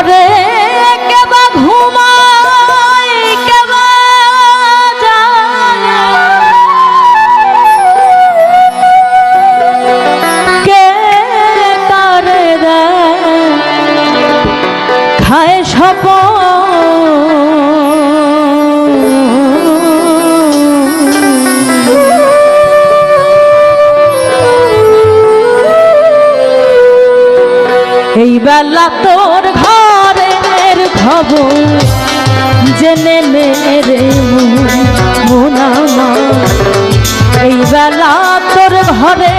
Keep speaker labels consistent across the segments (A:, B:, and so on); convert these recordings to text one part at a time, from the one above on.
A: ঘরে কেবা ঘুমাই কেবা কে তারে খায় সপন এই বেলা তোর ঘর খবর জেনে নে রে মোনা এই বেলা তোর ঘরে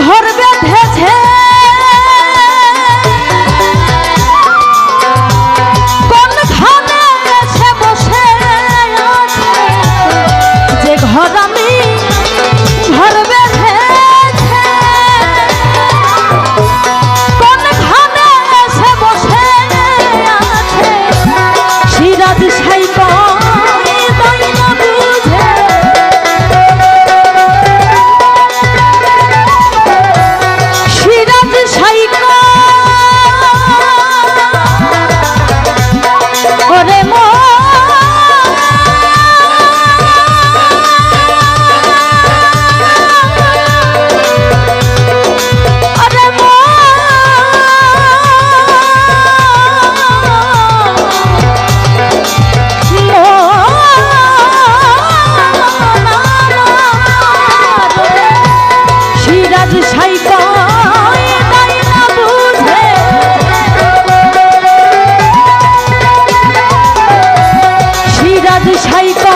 A: ঘরে 하이파